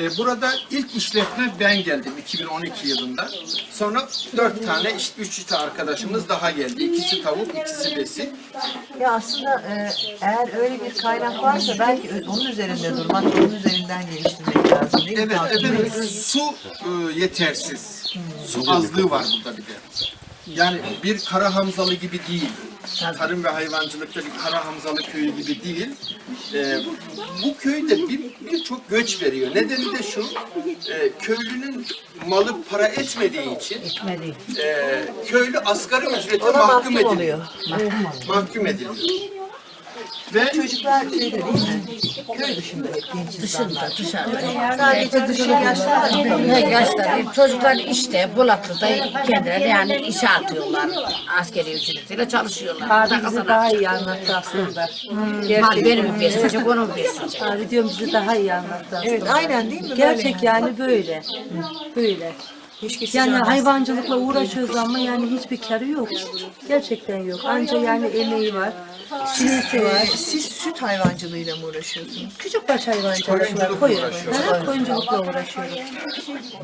E, burada ilk işletme ben geldim 2012 yılında. Sonra dört tane, işte üç tane arkadaşımız daha geldi. İkisi tavuk, ikisi besi. Ya aslında e, eğer öyle bir kaynak varsa belki onun üzerinde durmak, onun üzerinden geliştirmek lazım değil mi? Evet, efendim su e, yetersiz. Su azlığı var burada bir de. Yani bir Kara Hamzalı gibi değil. Tarım ve hayvancılıkta bir Kara Hamzalı köyü gibi değil. E, bu köyde bir birçok göç veriyor. Nedeni de şu, e, köylünün malı para etmediği için e, köylü asgari ücrete Ona mahkum mahkum ediliyor. oluyor. Mahkum ediliyor. Ve Çocuklar şeyde değil mi? Köy dışında hep genç insanlar. dışarıda. Sadece dışarı mı? Ne yaşlar, çocuklar işte Bulatlı'da kendileri yani işe atıyorlar. Askeri ücretiyle çalışıyorlar. Abi bizi daha iyi anlattı aslında. Hadi beni mi besleyecek, onu besleyecek? Abi diyorum bizi daha iyi anlattı aslında. Evet aynen değil mi? Gerçek yani böyle. Böyle. Keşke siz Yani hayvancılıkla uğraşıyoruz ama yani hiçbir karı yok. Gerçekten yok. Anca yani emeği var. Sinisi Ee, var. siz süt hayvancılığıyla mı uğraşıyorsunuz? Küçük baş hayvancılıkla Koyunculukla koyun. uğraşıyoruz. Koyunculukla uğraşıyoruz.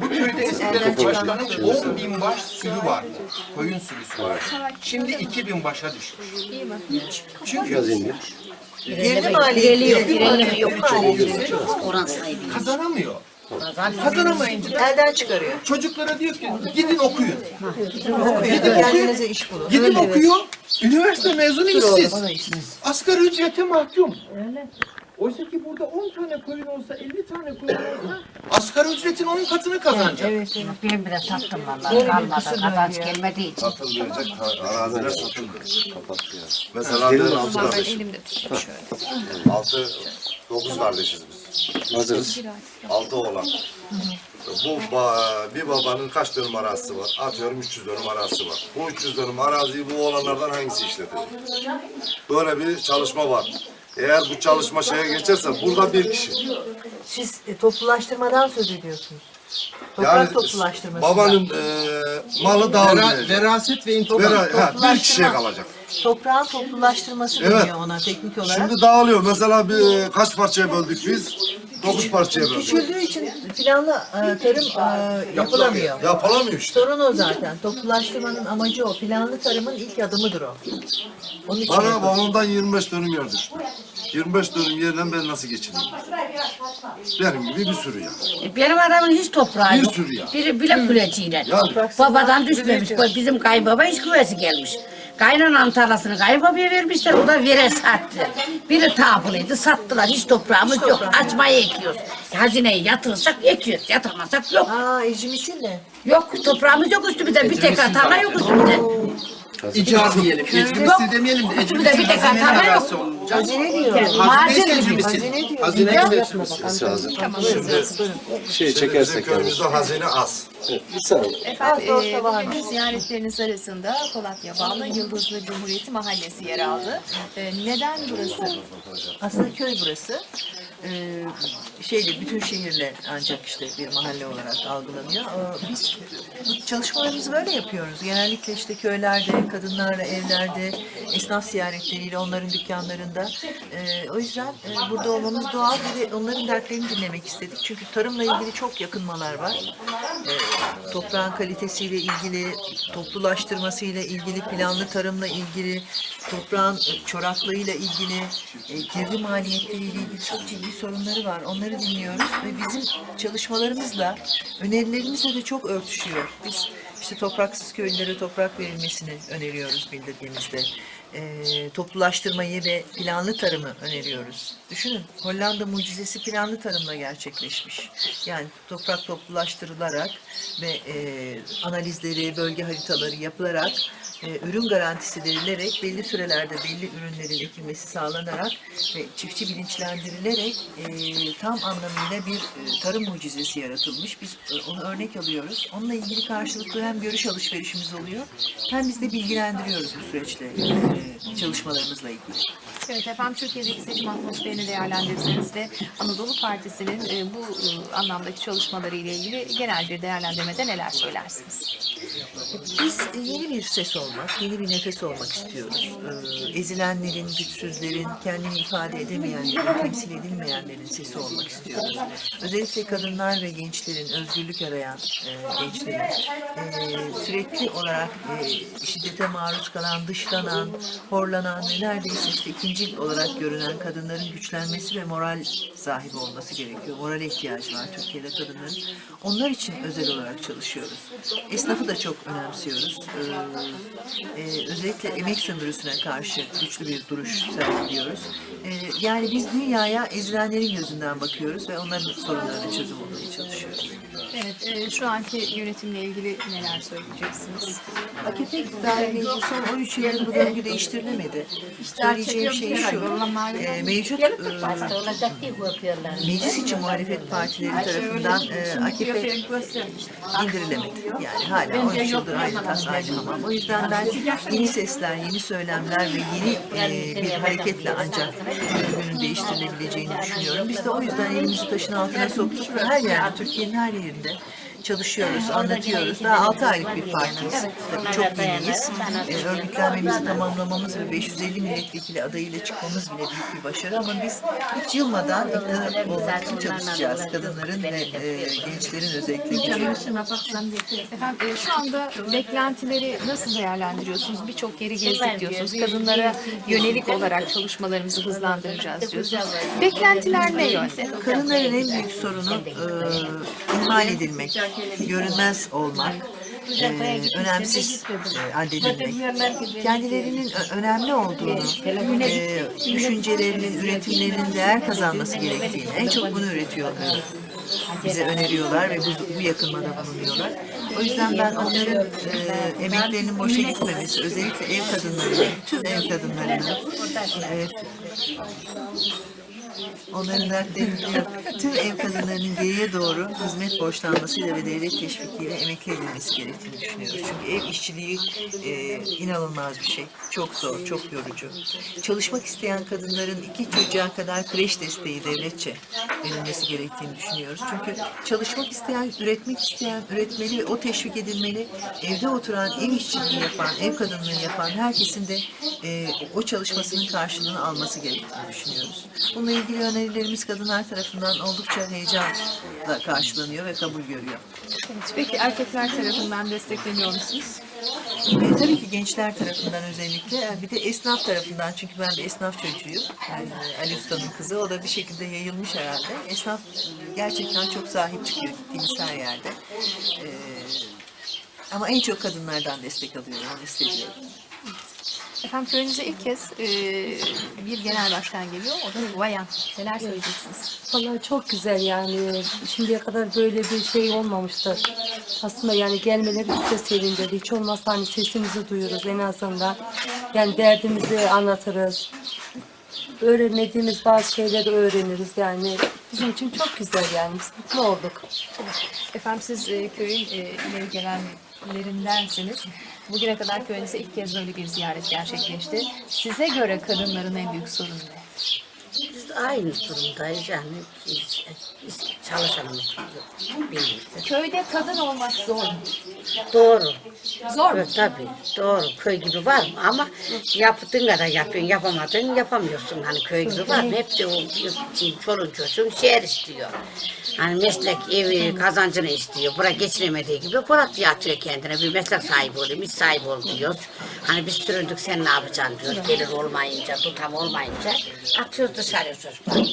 Bu köyde eskiden başkanın 10 bin baş sürü vardı. Koyun sürüsü vardı. Şimdi 2 bin başa düşmüş. Çünkü Yerli maliyeti. Yerli ilerleme yok. maliyeti Oran sahibi. kazanamıyor. Kazanamayınca da Elden çıkarıyor. çocuklara diyor ki gidin okuyun. Gidin kendinize iş bulun. Gidin okuyor. Üniversite mezunu işsiz. Bana işsiz. Asgari ücrete mahkum. Oysa ki burada 10 tane koyun olsa, 50 tane koyun olsa asgari ücretin 10 katını kazanacak. Evet, evet. Ben bile sattım vallahi. Kalmadı. Kazanç gelmediği için. satılmayacak araziler satıldı. Mesela ben altı kardeşim. Altı, dokuz kardeşiz biz. Hazırız. Altı oğlan. Bu ba- bir babanın kaç dönüm arazisi var? Atıyorum 300 dönüm arazisi var. Bu 300 dönüm araziyi bu oğlanlardan hangisi işletecek? Böyle bir çalışma var. Eğer bu çalışma şeye geçerse burada bir kişi. Siz e, toplulaştırmadan söz ediyorsunuz. Toprak Yani toplulaştırması. babanın e, malı Vera, dağılmayacak. veraset ve intikam. Vera, ha, bir kişiye kalacak. Toprağın toplulaştırması Evet. deniyor ona teknik olarak. Şimdi dağılıyor. Mesela bir, kaç parçaya böldük biz? Dokuz parçaya böldük. Küçüldüğü için planlı e, tarım e, yapılamıyor. Yapılamıyor işte. Sorun o zaten. Toplulaştırmanın amacı o. Planlı tarımın ilk adımıdır o. Onun için Bana babamdan 25 dönüm yer düştü. 25 dönüm yerden ben nasıl geçineyim? Benim gibi bir sürü ya. Benim adamın hiç toprağı Bir yok. sürü ya. Biri bilek kuleciyle. Yani. Babadan düşmemiş. Bizim kayınbaba hiç kuvvesi gelmiş. Kaynananın tarlasını kayınbabaya vermişler. O da vere sattı. Biri tapılıydı. Sattılar. Hiç toprağımız yok. Açmayı ekiyoruz. Hazineyi yatırırsak ekiyoruz. Yatırmazsak yok. Aa ecimisin ne? Yok toprağımız yok üstümüzde. Bir tek tarla yok üstümüzde. İcar diyelim. Ecrimisi demeyelim de ecrimisi bir tek hazine hata yok. arası olacak. Hazine diyor. Hazine Macun ecrimisi. Hazine diyor. Hazine ecrimisi. Şimdi Şey çekersek yani. köyümüzde hazine az. Bir saniye. Efendim, e, varmış. bugünkü ziyaretleriniz arasında Polatya bağlı Yıldızlı Cumhuriyeti Mahallesi yer aldı. E, neden burası? Aslında köy burası. Ee, şeyde bütün şehirle ancak işte bir mahalle olarak algılanıyor. Ee, Biz çalışmalarımızı böyle yapıyoruz. Genellikle işte köylerde, kadınlarla evlerde, esnaf ziyaretleriyle onların dükkanlarında. Ee, o yüzden e, burada olmamız doğal ve onların dertlerini dinlemek istedik. Çünkü tarımla ilgili çok yakınmalar var. Ee, toprağın kalitesiyle ilgili, toplulaştırmasıyla ilgili, planlı tarımla ilgili, toprağın e, çoraklığıyla ilgili, e, girdi maliyetleriyle ilgili çok ciddi sorunları var. Onları dinliyoruz ve bizim çalışmalarımızla, önerilerimizle de çok örtüşüyor. Biz işte topraksız köylülere toprak verilmesini öneriyoruz bildirdiğimizde. E, toplulaştırmayı ve planlı tarımı öneriyoruz. Düşünün Hollanda mucizesi planlı tarımla gerçekleşmiş. Yani toprak toplulaştırılarak ve e, analizleri, bölge haritaları yapılarak e, ürün garantisi verilerek belli sürelerde belli ürünlerin ekilmesi sağlanarak ve çiftçi bilinçlendirilerek e, tam anlamıyla bir e, tarım mucizesi yaratılmış. Biz e, onu örnek alıyoruz. Onunla ilgili karşılıklı hem görüş alışverişimiz oluyor hem biz de bilgilendiriyoruz bu süreçte çalışmalarımızla ilgili. Evet efendim Türkiye'deki seçim atmosferini değerlendirirseniz ve Anadolu Partisi'nin e, bu e, anlamdaki çalışmaları ile ilgili genel bir değerlendirmede neler söylersiniz? Biz yeni bir ses olmak, yeni bir nefes olmak istiyoruz. Ee, Ezilenlerin, güçsüzlerin, kendini ifade edemeyenlerin, temsil edilmeyenlerin sesi olmak istiyoruz. Özellikle kadınlar ve gençlerin, özgürlük arayan e, gençlerin, e, sürekli olarak e, şiddete maruz kalan, dışlanan, horlanan ve neredeyse işte ikinci olarak görünen kadınların güçlenmesi ve moral sahibi olması gerekiyor. Morale ihtiyacı var Türkiye'de kadınların. Onlar için özel olarak çalışıyoruz. Esnafı da çok önemsiyoruz. Ee, e, özellikle emek sömürüsüne karşı güçlü bir duruş sergiliyoruz. Ee, yani biz dünyaya ezilenlerin gözünden bakıyoruz ve onların sorunlarına çözüm bulmaya çalışıyoruz. Evet, e, şu anki yönetimle ilgili neler söyleyeceksiniz? AKP iktidarıyla ilgili son 13 yıldır bu döngü değiştirilemedi. Söyleyeceğim şey şu, e, mevcut e, meclis içi muhalefet partileri tarafından e, AKP indirilemedi. Yani hala 13 yıldır aynı tas aynı hamam. O yüzden ben yeni sesler, yeni söylemler ve yeni e, bir hareketle ancak döngünün değiştirilebileceğini düşünüyorum. Biz de o yüzden elimizi taşın altına soktuk ve her yerde, Türkiye'nin her yerinde çalışıyoruz, anlatıyoruz. Daha 6 aylık bir partiyiz. Tabii çok yeniyiz. E, örgütlenmemizi tamamlamamız ve 550 milletvekili adayıyla çıkmamız bile büyük bir başarı ama biz hiç yılmadan iktidar olmak için çalışacağız. Kadınların ve e, gençlerin özellikle. Efendim e, şu anda beklentileri nasıl değerlendiriyorsunuz? Birçok yeri gezdik diyorsunuz. Kadınlara yönelik olarak çalışmalarımızı hızlandıracağız diyorsunuz. Beklentiler ne yönde? Kadınların en büyük sorunu e, ihmal edilmek, görünmez olmak, e, önemsiz e, addedilmek. Kendilerinin önemli olduğunu, e, düşüncelerinin, üretimlerinin değer kazanması gerektiğini, en çok bunu üretiyor bize öneriyorlar ve bu, bu yakınmada bulunuyorlar. O yüzden ben onların e, emeklerinin boşa gitmemesi, özellikle ev kadınlarının, tüm ev kadınlarının, e, onların dertlerini tüm ev kadınlarının geriye doğru hizmet borçlanmasıyla ve devlet teşvikiyle emekli edilmesi gerektiğini düşünüyoruz. Çünkü ev işçiliği e, inanılmaz bir şey. Çok zor, çok yorucu. Çalışmak isteyen kadınların iki çocuğa kadar kreş desteği devletçe verilmesi gerektiğini düşünüyoruz. Çünkü çalışmak isteyen, üretmek isteyen üretmeli ve o teşvik edilmeli. Evde oturan, ev işçiliği yapan, ev kadınlığı yapan herkesin de e, o çalışmasının karşılığını alması gerektiğini düşünüyoruz. Bununla ilgili önerilerimiz kadınlar tarafından oldukça heyecanla karşılanıyor ve kabul görüyor. Evet, Peki erkekler tarafından destekleniyor musunuz? E, tabii ki gençler tarafından özellikle e, bir de esnaf tarafından çünkü ben bir esnaf çocuğuyum. Yani Ali Usta'nın kızı o da bir şekilde yayılmış herhalde. Esnaf gerçekten çok sahip çıkıyor gittiğimiz her yerde. E, ama en çok kadınlardan destek alıyorum, onu hissediyorum. Efendim köyünüze ilk kez e, bir genel başkan geliyor. O da bayan. Neler söyleyeceksiniz? Vallahi çok güzel yani. Şimdiye kadar böyle bir şey olmamıştı. Aslında yani gelmeleri bizi de sevindirdi. Hiç olmazsa hani sesimizi duyuruz en azından. Yani derdimizi anlatırız. Öğrenmediğimiz bazı şeyleri öğreniriz yani. Bizim için çok güzel yani. Biz mutlu olduk. Efendim siz e, köyün e, ileri gelenlerindensiniz. Bugüne kadar köyünüze ilk kez böyle bir ziyaret gerçekleşti. Size göre kadınların en büyük sorunu ne? Biz aynı durumdayız yani. Biz, biz çalışanımız birlikte. Köyde kadın olmak zor mu? Doğru. Zor mu? Evet, tabii. Doğru. Köy gibi var mı? Ama yaptığın kadar yapıyorsun. Yapamadın yapamıyorsun. Hani köy gibi var mı? Hepsi o çoluk çocuğun şehir istiyor. Hani meslek evi kazancını istiyor. Bura geçinemediği gibi bura atıyor kendine. Bir meslek sahibi olayım iş sahibi ol diyor hani biz süründük sen ne yapacaksın diyor gelir olmayınca tutam olmayınca atıyoruz dışarı çocuklar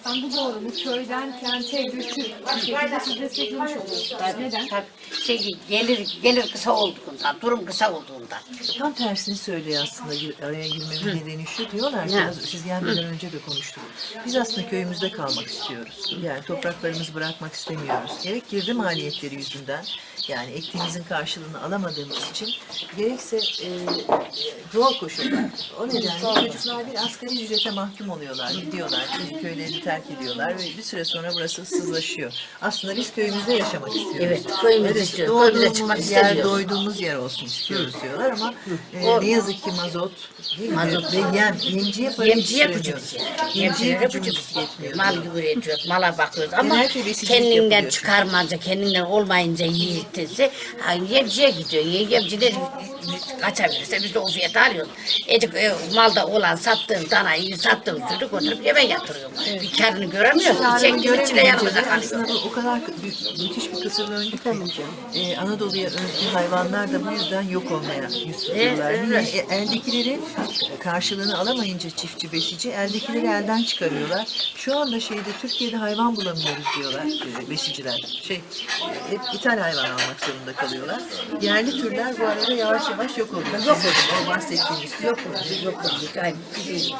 Efendim bu doğru mu? Köyden kente göçü bir şekilde siz desteklemiş oluyorsunuz. Neden? Tabii, şey gelir gelir kısa olduğundan durum kısa olduğundan Tam tersini söylüyor aslında gir- araya girmemin nedeni şu diyorlar ki az- siz gelmeden önce de konuştuk. Biz aslında köyümüzde kalmak istiyoruz. Yani topraklarımızı bırakmak istemiyoruz. Gerek girdi maliyetleri yüzünden yani ektiğimizin karşılığını alamadığımız için gerekse e, zor koşullar. O nedenle çocuklar bir asgari ücrete mahkum oluyorlar. Gidiyorlar köylerini terk terk ediyorlar ve bir süre sonra burası ıssızlaşıyor. Aslında biz köyümüzde yaşamak istiyoruz. Evet, köyümüzü Evet, istiyoruz. Doğduğumuz çıkmak yer, istemiyoruz. doyduğumuz yer olsun istiyoruz diyorlar ama e, ne yazık ki mazot, değil mi? Mazot. ve yem, yemciye para Yemciye yetiştiremiyoruz. küçük. Yemciye Yemciye gücümüz küçük. yetmiyor. Mal gibi üretiyoruz, mala bakıyoruz ama besicilik kendinden yapılıyor. çıkarmayınca, kendinden olmayınca yiğitse yemciye gidiyor. Yemciler kaçabilirse biz de o fiyata alıyoruz. Ecik e, malda olan sattığın danayı, sattığın sütü götürüp eve yatırıyor. Bir karını göremiyorsun. Yarını Çektiğin içine yanımıza kalıyor. aslında o kadar mü- müthiş bir kısırlığın e, Anadolu'ya özgü hayvanlar da bu yüzden yok olmaya yüz tutuyorlar. Evet, evet. E, eldekileri karşılığını alamayınca çiftçi besici eldekileri elden çıkarıyorlar. Şu anda şeyde Türkiye'de hayvan bulamıyoruz diyorlar e, besiciler. Şey e, hep ithal hayvan almak zorunda kalıyorlar. Yerli türler bu arada yavaş yavaş yok oluyor. Yok oluyor. O bahsettiğimiz yok oluyor. Yok yok. Aynı bir değil.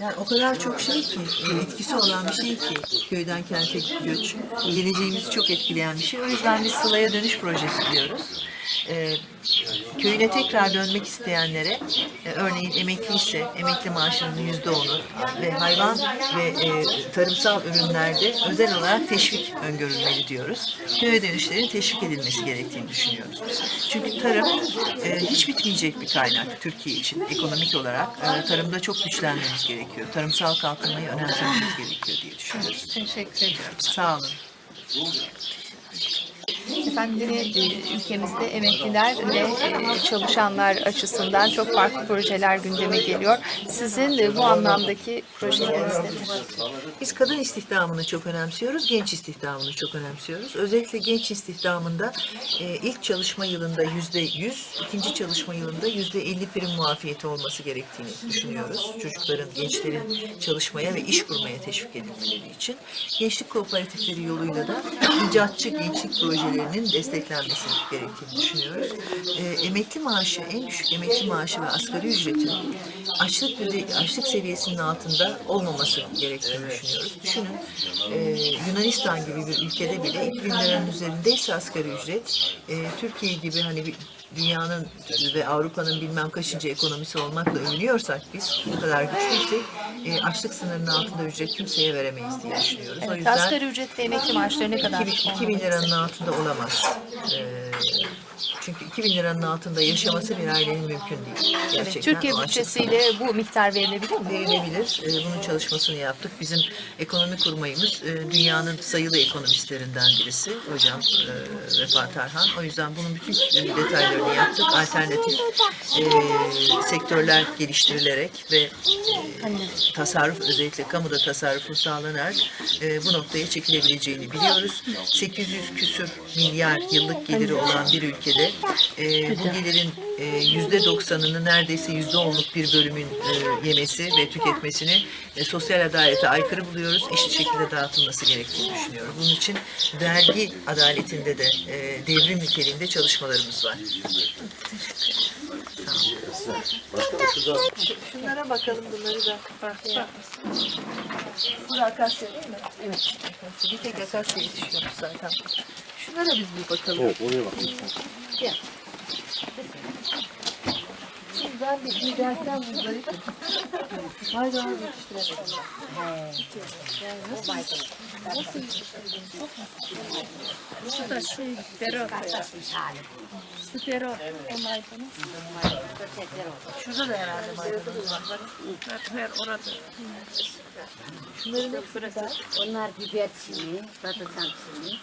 Yani o kadar çok şey ki, etkisi olan bir şey ki köyden kente göç, geleceğimizi çok etkileyen bir şey. O yüzden biz Sıla'ya dönüş projesi diyoruz. E, köyüne tekrar dönmek isteyenlere, e, örneğin emekliyse emekli maaşının yüzde onu ve hayvan ve e, tarımsal ürünlerde özel olarak teşvik öngörülmeli diyoruz. Köye dönüşlerin teşvik edilmesi gerektiğini düşünüyoruz. Çünkü tarım e, hiç bitmeyecek bir kaynak Türkiye için ekonomik olarak. E, tarımda çok güçlenmemiz gerekiyor. Tarımsal kalkınmayı önemsememiz gerekiyor diye düşünüyoruz. Teşekkür ediyorum. Sağ olun. Efendim yine e, ülkemizde emekliler ve e, çalışanlar açısından çok farklı projeler gündeme geliyor. Sizin bu anlamdaki projeleriniz nedir? Biz kadın istihdamını çok önemsiyoruz, genç istihdamını çok önemsiyoruz. Özellikle genç istihdamında e, ilk çalışma yılında yüzde yüz, ikinci çalışma yılında yüzde elli prim muafiyeti olması gerektiğini düşünüyoruz. Çocukların, gençlerin çalışmaya ve iş kurmaya teşvik edilmeleri için. Gençlik kooperatifleri yoluyla da icatçı gençlik projelerinin desteklenmesi gerektiğini düşünüyoruz. E, emekli maaşı, en düşük emekli maaşı ve asgari ücretin açlık düzey, açlık seviyesinin altında olmaması gerektiğini düşünüyoruz. Düşünün e, Yunanistan gibi bir ülkede bile 2000 liranın üzerindeyse asgari ücret e, Türkiye gibi hani bir dünyanın ve Avrupa'nın bilmem kaçıncı ekonomisi olmakla övünüyorsak biz bu kadar güçlüysek e, açlık sınırının altında ücret kimseye veremeyiz diye düşünüyoruz. o Evet, yüzden asgari ücret ve emekli maaşları ne kadar 2000, 2000 liranın altında olamaz. Ee, çünkü 2000 liranın altında yaşaması bir ailenin mümkün değil. Gerçekten Türkiye o açıdan bütçesiyle bu miktar verilebilir mi? verilebilir. Ee, bunun çalışmasını yaptık. Bizim ekonomi kurmayımız e, dünyanın sayılı ekonomistlerinden birisi. Hocam e, Vefat Tarhan. O yüzden bunun bütün e, detaylarını yaptık. Alternatif e, sektörler geliştirilerek ve e, tasarruf özellikle kamuda tasarrufu sağlanarak e, bu noktaya çekilebileceğini biliyoruz. 800 küsür milyar yıllık geliri olan bir ülkede e, bu gelirin e, yüzde doksanını neredeyse yüzde onluk bir bölümün e, yemesi ve tüketmesini e, sosyal adalete aykırı buluyoruz. Eşit şekilde dağıtılması gerektiğini düşünüyorum. Bunun için vergi adaletinde de e, devrim niteliğinde çalışmalarımız var. Şunlara bakalım bunları da. Bu da akasya değil mi? Evet. Bir tek akasya yetişiyormuş zaten. Şunlara biz bir bakalım. Evet oraya bak. Gel. Şimdi ben bir bir dersten bunları Haydi abi yetiştiremedim. Şurada da herhalde maydanoz var. Şunların hepsi güzel. Onlar biber çini, patlıcan çini.